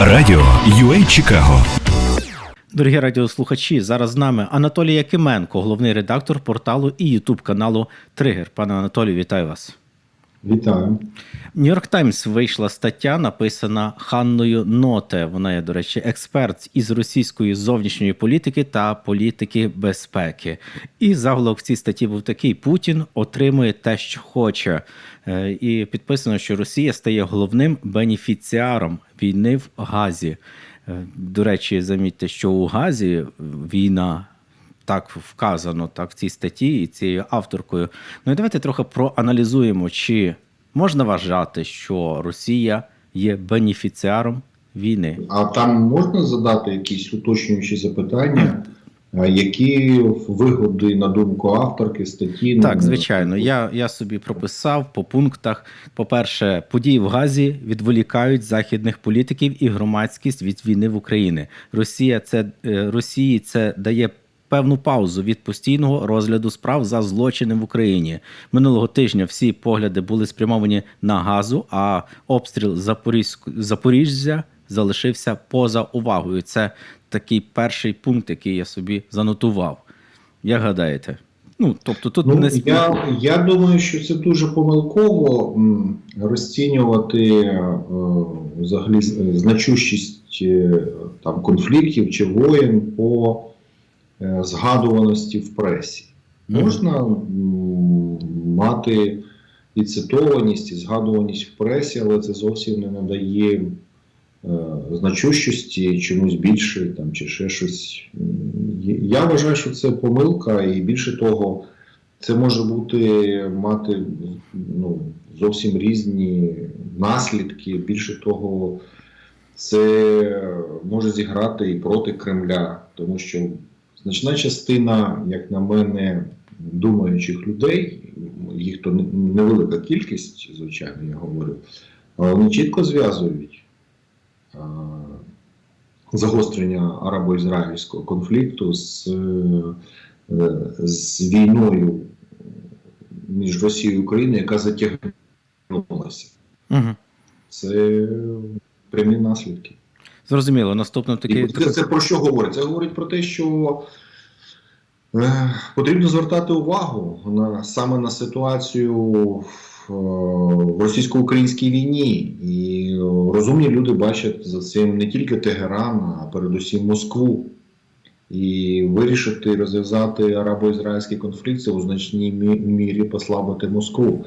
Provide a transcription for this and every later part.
Радіо UA Чикаго Дорогі радіослухачі, зараз з нами Анатолій Якименко, головний редактор порталу і Ютуб каналу Тригер. Пане Анатолію, вітаю вас. Вітаю. Нью-Йорк Таймс вийшла стаття, написана Ханною Ноте. Вона є, до речі, експерт із російської зовнішньої політики та політики безпеки. І заголовок в цій статті був такий: Путін отримує те, що хоче. Е, І підписано, що Росія стає головним бенефіціаром війни в Газі. Е, До речі, замітьте, що у Газі війна так вказано так в цій статті і цією авторкою. Ну і давайте трохи проаналізуємо, чи можна вважати, що Росія є бенефіціаром війни. А там можна задати якісь уточнюючі запитання, які вигоди на думку авторки статті? Так, звичайно, я, я собі прописав по пунктах. По-перше, події в Газі відволікають західних політиків і громадськість від війни в Україні. Росія це е, Росії це дає. Певну паузу від постійного розгляду справ за злочини в Україні минулого тижня. Всі погляди були спрямовані на газу, а обстріл. Запоріжжя залишився поза увагою. Це такий перший пункт, який я собі занотував. Як гадаєте? Ну тобто, тут Ну, не я, я думаю, що це дуже помилково розцінювати е, взагалі значущість е, там, конфліктів чи воєн по е, згадуваності в пресі. Можна мати і цитованість, і згадуваність в пресі, але це зовсім не надає е, значущості чомусь більше там, чи ще щось. Я вважаю, що це помилка, і більше того, це може бути мати ну, зовсім різні наслідки. Більше того, це може зіграти і проти Кремля, тому що значна частина, як на мене, думаючих людей, їх то невелика кількість, звичайно, я говорю, але вони чітко зв'язують загострення арабо-ізраїльського конфлікту з, е, з війною між Росією і Україною, яка затягнулася. Угу. Це прямі наслідки. Зрозуміло, наступно такий І це, це про що говорить? Це говорить про те, що е, потрібно звертати увагу на саме на ситуацію в, е, російсько-українській війні. І е, розумні люди бачать за цим не тільки Тегеран, а передусім Москву. І вирішити розв'язати арабо-ізраїльський конфлікт це у значній мірі послабити Москву.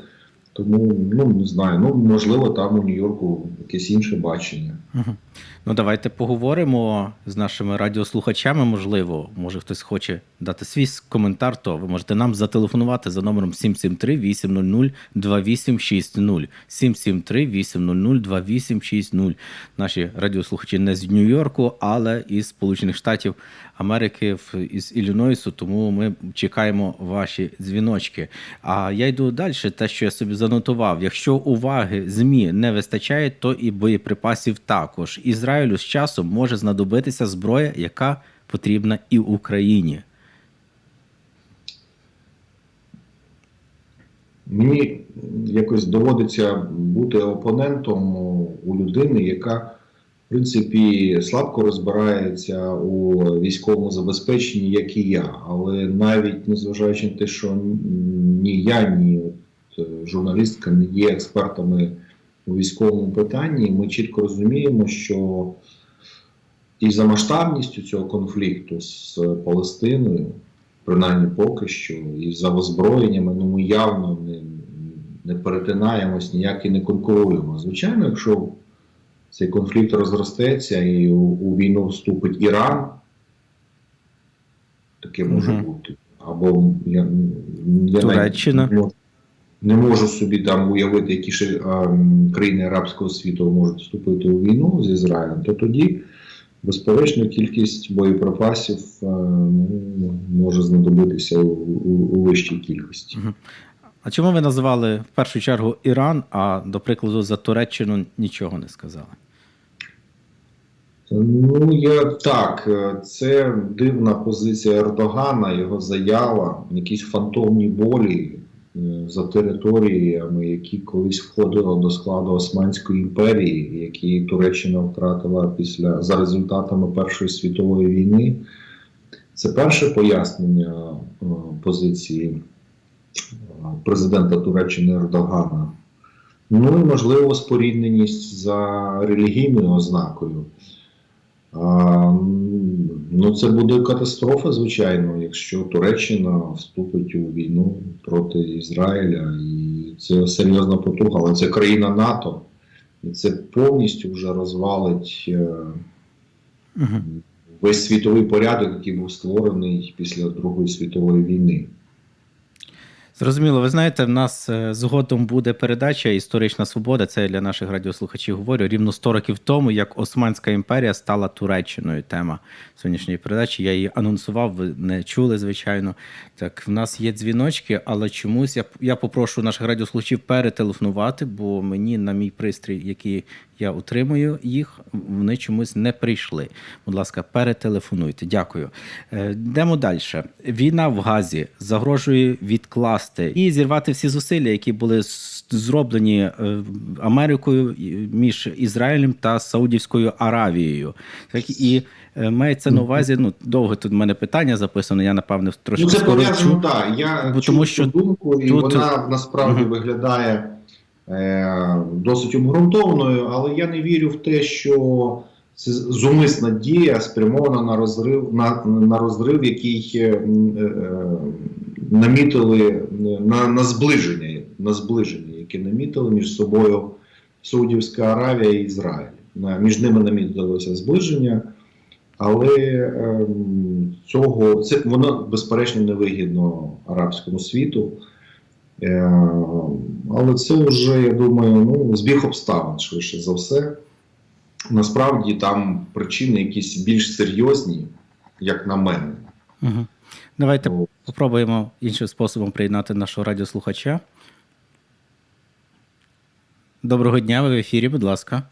Тому ну не знаю, ну можливо, там у Нью-Йорку якесь інше бачення. Мгм. Ну, давайте поговоримо з нашими радіослухачами. Можливо, може хтось хоче дати свій коментар, то ви можете нам зателефонувати за номером 773-800-2860. 773-800-2860. Наші радіослухачі не з Нью-Йорку, але із Сполучених Штатів Америки, із Іллінойсу, тому ми чекаємо ваші дзвіночки. А я йду далі. Те, що я собі занотував. Якщо уваги ЗМІ не вистачає, то і боєприпасів також. Ізраїлю з часом може знадобитися зброя, яка потрібна і Україні. Мені якось доводиться бути опонентом у людини, яка, в принципі, слабко розбирається у військовому забезпеченні, як і я. Але навіть незважаючи на те, що ні я, ні журналістка не є експертами у військовому питанні, ми чітко розуміємо, що і за масштабністю цього конфлікту з Палестиною, принаймні поки що, і за озброєннями, ну ми явно не, не перетинаємось, ніяк і не конкуруємо. Звичайно, якщо цей конфлікт розростеться і у, у війну вступить Іран, таке може Мгм. бути. Або я, я Туреччина. навіть не можу- собі там уявити, які ще а, країни арабського світу можуть вступити у війну з Ізраїлем, то тоді, безперечно, кількість боєприпасів а, ну, може знадобитися у, у, у вищій кількості. А чому ви назвали в першу чергу Іран, а до прикладу за Туреччину нічого не сказали? Ну, я так, е, це дивна позиція Ердогана, його заява, якісь фантомні болі. За територіями, які колись входили до складу Османської імперії, які Туреччина втратила після за результатами Першої світової війни. Це перше пояснення е, позиції е, президента Туреччини Ердогана. Ну і можливо спорідненість за релігійною ознакою. Ну, це буде катастрофа, звичайно, якщо Туреччина вступить у війну проти Ізраїля, і це серйозна потуга, але це країна НАТО, і це повністю вже розвалить е, весь світовий порядок, який був створений після Другої світової війни. Зрозуміло, ви знаєте, в нас е, згодом буде передача Історична свобода. Це я для наших радіослухачів говорю. Рівно 100 років тому, як Османська імперія стала Туреччиною. Тема сьогоднішньої передачі. Я її анонсував, ви не чули, звичайно. Так, в нас є дзвіночки, але чомусь я, я попрошу наших радіослухачів перетелефонувати, бо мені на мій пристрій, який я утримую їх, вони чомусь не прийшли. Будь ласка, перетелефонуйте. Дякую. Е, Йдемо далі. Війна в Газі загрожує відкласти і зірвати всі зусилля, які були зроблені е, Америкою між Ізраїлем та Саудівською Аравією. Так і е, мається на увазі. Ну довго тут в мене питання записано. Я напевне трошки Ну, це пов'язано, так. Я Бо чув що думку, і тут- вона насправді виглядає досить обґрунтованою, але я не вірю в те, що це зумисна дія спрямована на розрив, на, на розрив, який е, е, е, намітили е, на, на зближення, на зближення, яке намітили між собою Саудівська Аравія і Ізраїль. На- Між ними намітилося зближення. Але ем, цього це воно безперечно не вигідно арабському світу. Е, але це вже, я думаю, ну, збіг обставин швидше за все. Насправді там причини якісь більш серйозні, як на мене. Угу. Давайте От. Попробуємо іншим способом приєднати нашого радіослухача. Доброго дня, ви в ефірі, будь ласка.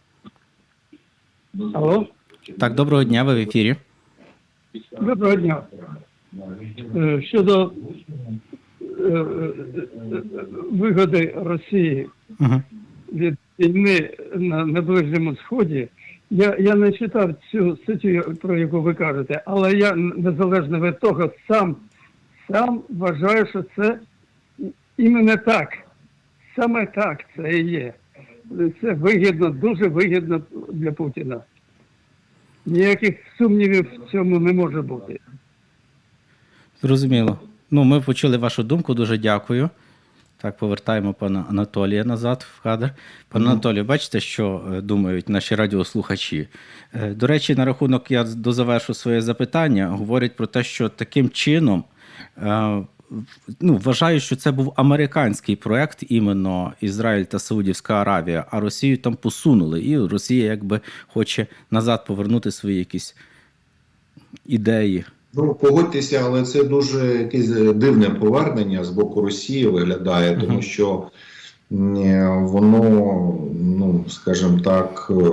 Алло, Так, доброго дня, ви в ефірі. доброго дня. Е, Щодо вигоди Росії Угу. від війни на, на Ближньому Сході, я, я не читав цю статтю, про яку ви кажете, але я незалежно від того сам, сам вважаю, що це іменно так. Саме так це і є. Це вигідно, дуже вигідно для Путіна. Ніяких сумнівів в цьому не може бути. Зрозуміло. Ну, ми почули вашу думку, дуже дякую. Так, повертаємо пана Анатолія назад в кадр. Пане Мгм. Анатолію, бачите, що е, думають наші радіослухачі? Е, До речі, на рахунок я дозавершу своє запитання. Говорять про те, що таким чином е, ну, вважаю, що це був американський проект, іменно Ізраїль та Саудівська Аравія, а Росію там посунули. І Росія якби хоче назад повернути свої якісь ідеї. Ну, погодьтеся, але це дуже якесь е, дивне повернення з боку Росії виглядає, тому що е, воно, ну, скажімо так, е,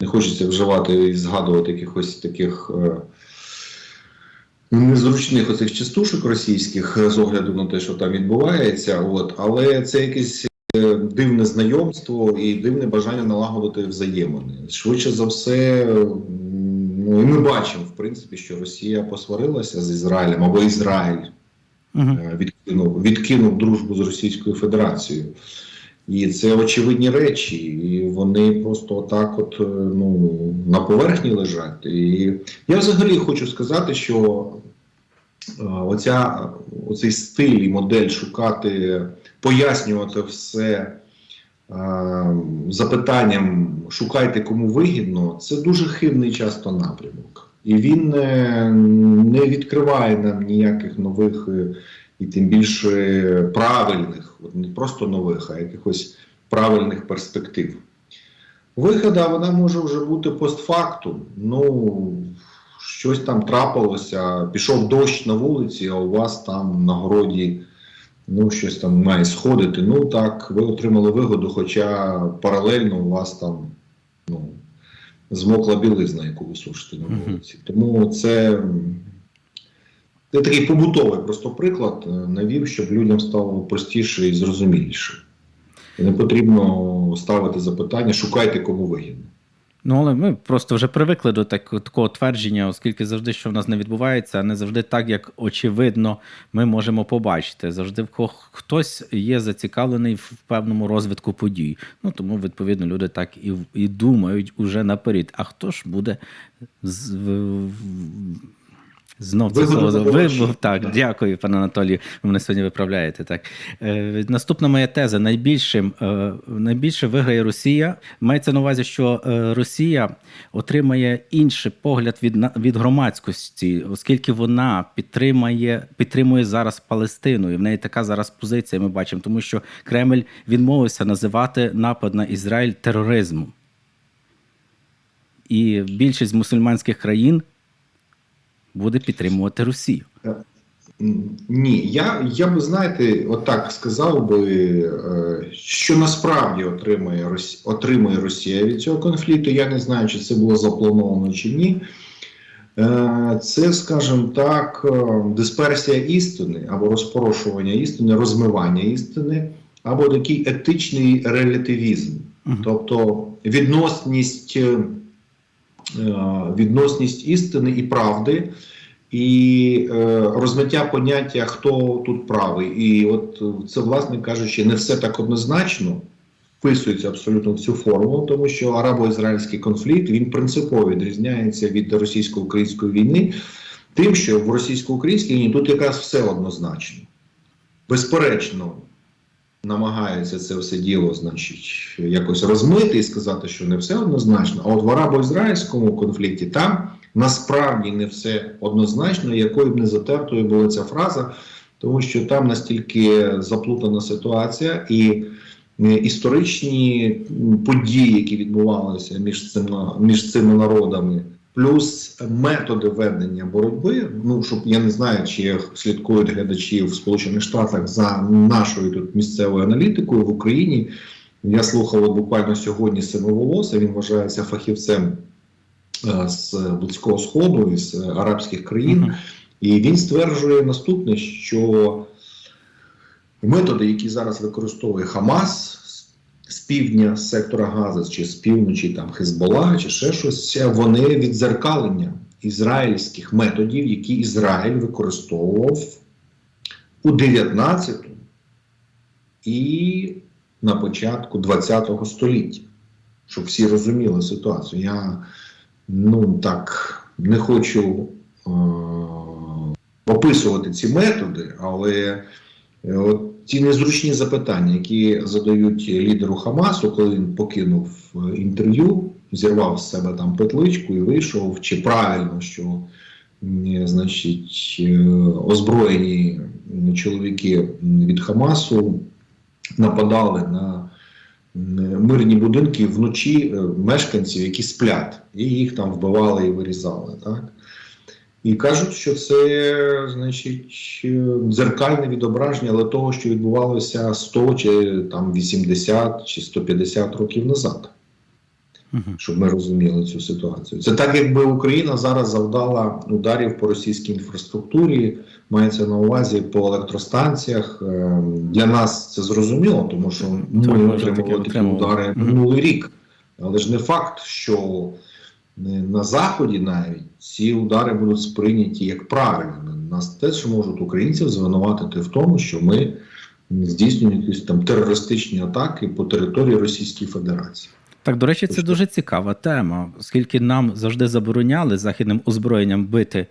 не хочеться вживати і згадувати якихось таких незручних оцих частушок російських з огляду на те, що там відбувається. От, але це якесь дивне знайомство і дивне бажання налагодити взаємини. Швидше за все, ну і ми бачимо, в принципі, що Росія посварилася з Ізраїлем або Ізраїль Угу. е, відкинув, відкинув дружбу з Російською Федерацією. І це очевидні речі, і вони просто так, от е, ну на поверхні лежать. І я взагалі хочу сказати, що е, оця, оцей стиль і модель шукати, пояснювати все запитанням шукайте кому вигідно, це дуже хибний часто напрямок. І він е, не відкриває нам ніяких нових е, і тим більше правильних, не просто нових, а якихось правильних перспектив. Вигода вона може вже бути постфактум. Ну, щось там трапилося, пішов дощ на вулиці, а у вас там на городі ну, щось там має сходити. Ну так, ви отримали вигоду, хоча паралельно у вас там ну, змокла білизна, яку ви сушите на вулиці. Тому це Це такий побутовий просто приклад е, навів, щоб людям стало простіше і зрозуміліше. І не потрібно ставити запитання, шукайте кому вигідно. Ну, але ми просто вже привикли до так, такого твердження, оскільки завжди, що в нас не відбувається, не завжди так, як очевидно, ми можемо побачити. Завжди хтось є зацікавлений в певному розвитку подій. Ну тому, відповідно, люди так і, і думають уже наперед. А хто ж буде з, Знов це слово ви, так, дякую, пане Анатолію. Ви мене сьогодні виправляєте. Так е, наступна моя теза: найбільшим е, найбільше виграє Росія. Мається на увазі, що е, Росія отримає інший погляд від від громадськості, оскільки вона підтримує підтримує зараз Палестину, і в неї така зараз позиція. Ми бачимо, тому що Кремль відмовився називати напад на Ізраїль тероризмом. І більшість мусульманських країн буде підтримувати Росію. Ні, я, я би знаєте, отак сказав би, е, що насправді отримує Росія, отримує Росія від цього конфлікту. Я не знаю, чи це було заплановано чи ні. Е, Це, скажімо так, е, дисперсія істини або розпорошування істини, розмивання істини, або такий етичний релятивізм. Тобто відносність, відносність істини і правди, і е, розмиття поняття, хто тут правий. І от е, це, власне кажучи, не все так однозначно вписується абсолютно в цю формулу, тому що арабо-ізраїльський конфлікт він принципово відрізняється від російсько-української війни, тим, що в російсько-українській війні тут якраз все однозначно. Безперечно, намагаються це все діло, значить, якось розмити і сказати, що не все однозначно. А от в арабо-ізраїльському конфлікті там насправді не все однозначно, якою б не затертою була ця фраза, тому що там настільки заплутана ситуація і е, історичні події, які відбувалися між цими, між цими народами. Плюс методи ведення боротьби. Ну щоб я не знаю, чи слідкують глядачі в Сполучених Штатах за нашою тут місцевою аналітикою в Україні. Я слухав буквально сьогодні Семиволоса. Він вважається фахівцем е, з Близького Сходу із е, арабських країн. Мгм. І він стверджує наступне, що методи, які зараз використовує Хамас з- півдня сектора Гази, чи з півночі там Хезбола, чи ще щось, вони відзеркалення ізраїльських методів, які Ізраїль використовував у 19 і на початку 20 століття, щоб всі розуміли ситуацію. Я ну так не хочу е- описувати ці методи, але от ті незручні запитання, які задають лідеру Хамасу, коли він покинув е, інтерв'ю, зірвав з себе там петличку і вийшов, чи правильно, що значить, е, озброєні чоловіки від Хамасу нападали на мирні будинки вночі е, мешканців, які сплять, і їх там вбивали і вирізали. Так? І кажуть, що це значить дзеркальне відображення але того, що відбувалося 100 чи там 80 чи 150 років назад, Мгм. щоб ми розуміли цю ситуацію. Це так, якби Україна зараз завдала ударів по російській інфраструктурі, мається на увазі по електростанціях. Е, Для нас це зрозуміло, тому що ми отримували такі удари минулий рік. Але ж не факт, що на заході навіть ці удари будуть сприйняті як правильними. Нас теж можуть українців звинуватити в тому, що ми здійснюємо якісь там терористичні атаки по території Російської Федерації. Так, до речі, це дуже цікава тема, оскільки нам завжди забороняли західним озброєнням бити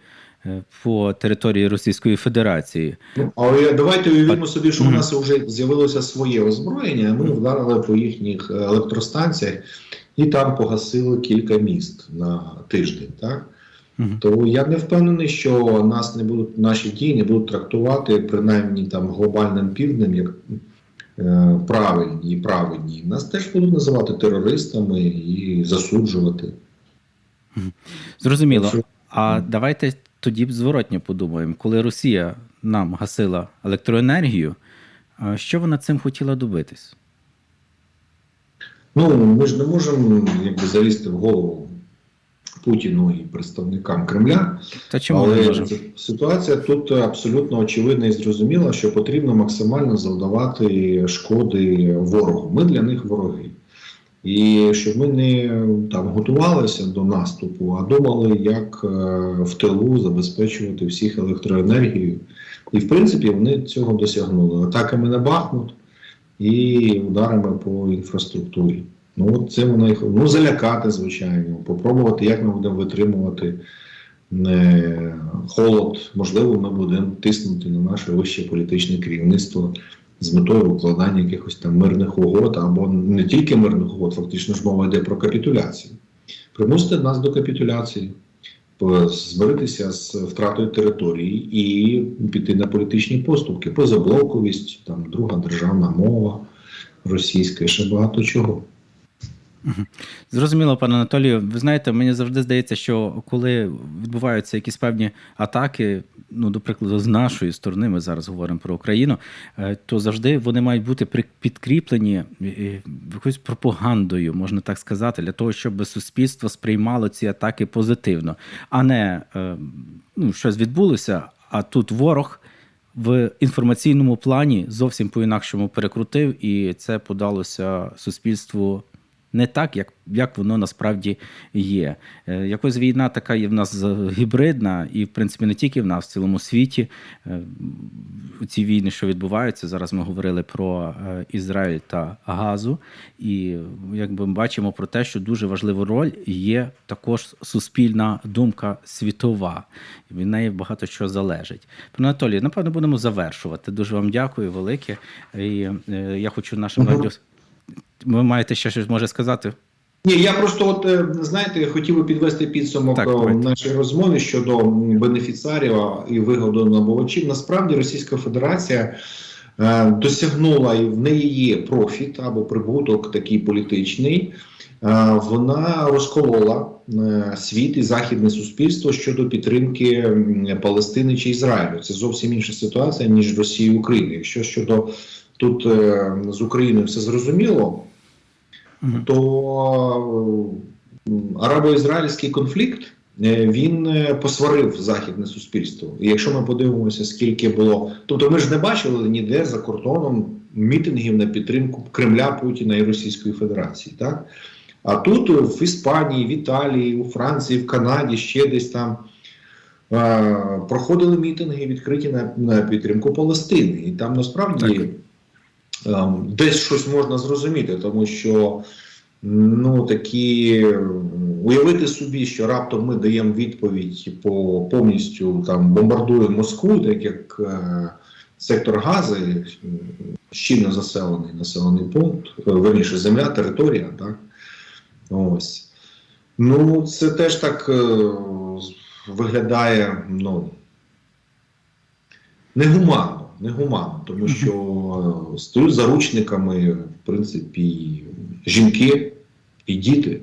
е, по території Російської Федерації. Ну, але давайте уявімо собі, що у нас вже з'явилося своє озброєння. Ми вдарили по їхніх е, електростанціях і там погасили кілька міст на тиждень. Так? Мгм. То я не впевнений, що нас не будуть наші дії не будуть трактувати принаймні там глобальним півднем як е, правильні і праведні. Нас теж будуть називати терористами і засуджувати. Зрозуміло. Що- А давайте тоді б зворотньо подумаємо, коли Росія нам гасила електроенергію, що вона цим хотіла добитись? Ну, ми ж не можемо якби залізти в голову Путіну і представникам Кремля. Та чому Але ситуація тут абсолютно очевидна і зрозуміла, що потрібно максимально завдавати шкоди ворогу. Ми для них вороги. І щоб ми не там готувалися до наступу, а думали, як е, в тилу забезпечувати всіх електроенергією. І в принципі вони цього досягнули атаками на Бахмут і ударами по інфраструктурі. Ну от це вони їх ну залякати, звичайно, попробувати, як ми будемо витримувати не холод. Можливо, ми будемо тиснути на наше вище політичне керівництво з метою укладання якихось там мирних угод, або не тільки мирних угод, фактично ж мова йде про капітуляцію. Примусити нас до капітуляції, по- змиритися з втратою території і піти на політичні поступки, позаблоковість, там друга державна мова російська, ще багато чого. Зрозуміло, пане Анатолію. Ви знаєте, мені завжди здається, що коли відбуваються якісь певні атаки, ну, до прикладу, з нашої сторони, ми зараз говоримо про Україну, е, то завжди вони мають бути підкріплені е, якоюсь пропагандою, можна так сказати, для того, щоб суспільство сприймало ці атаки позитивно, а не е, ну, щось відбулося, а тут ворог. В інформаційному плані зовсім по-інакшому перекрутив, і це подалося суспільству не так, як, як воно насправді є. Е, якось війна така є в нас гібридна, і в принципі не тільки в нас, в цілому світі. Е, ці війни, що відбуваються, зараз ми говорили про е, Ізраїль та Газу, і якби ми бачимо про те, що дуже важливу роль є також суспільна думка світова. Від неї багато що залежить. Пане Анатолій, напевно, будемо завершувати. Дуже вам дякую, велике. І я хочу нашим радіо. Ви маєте ще щось може сказати? Ні, я просто, от е, знаєте, хотів би підвести підсумок Так, е, нашої розмови щодо бенефіціарів і вигодонабувачів. Насправді Російська Федерація е, досягнула і в неї є профіт або прибуток такий політичний. Е, Вона розколола е, світ і західне суспільство щодо підтримки Палестини чи Ізраїлю. Це зовсім інша ситуація ніж Росії і України. Якщо щодо тут е, з Україною все зрозуміло, то е, арабо-ізраїльський конфлікт е, він посварив західне суспільство. І якщо ми подивимося, скільки було, тобто ми ж не бачили ніде за кордоном мітингів на підтримку Кремля, Путіна і Російської Федерації, так? А тут в Іспанії, в Італії, у Франції, в Канаді, ще десь там. е, Проходили мітинги відкриті на, на підтримку Палестини, і там насправді ем, десь щось можна зрозуміти, тому що ну такі уявити собі, що раптом ми даємо відповідь по повністю там бомбардуємо Москву, так як е, сектор Гази, щільно заселений населений пункт, е, верніше земля, територія, так ось. Ну, це теж так е, виглядає, ну негуманно, негуманно, тому що е, стають заручниками, в принципі, жінки і діти.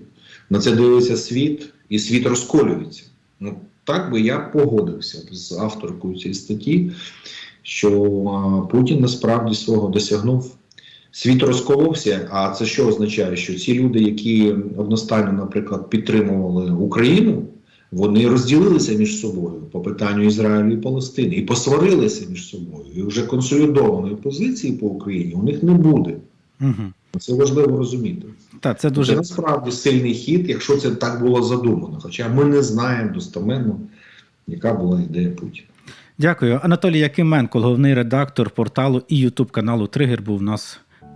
На це дивиться світ, і світ розколюється. Ну, так би я погодився з авторкою цієї статті, що е, Путін насправді свого досягнув. Світ розколовся, а це що означає? Що ці люди, які одностайно, наприклад, підтримували Україну, вони розділилися між собою по питанню Ізраїлю і Палестини і посварилися між собою. І вже консолідованої позиції по Україні у них не буде. Угу. Це важливо розуміти. Так, це Це дуже насправді сильний хід, якщо це так було задумано. Хоча ми не знаємо достеменно, яка була ідея Путіна. дякую. Анатолій Якименко, головний редактор порталу і Ютуб каналу Тригер, був у нас.